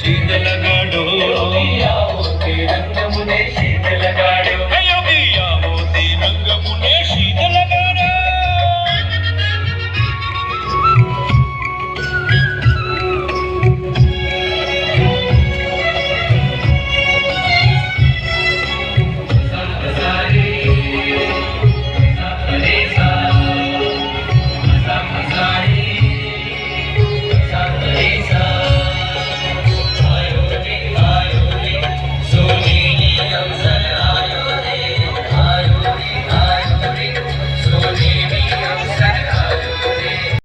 శీతల గడో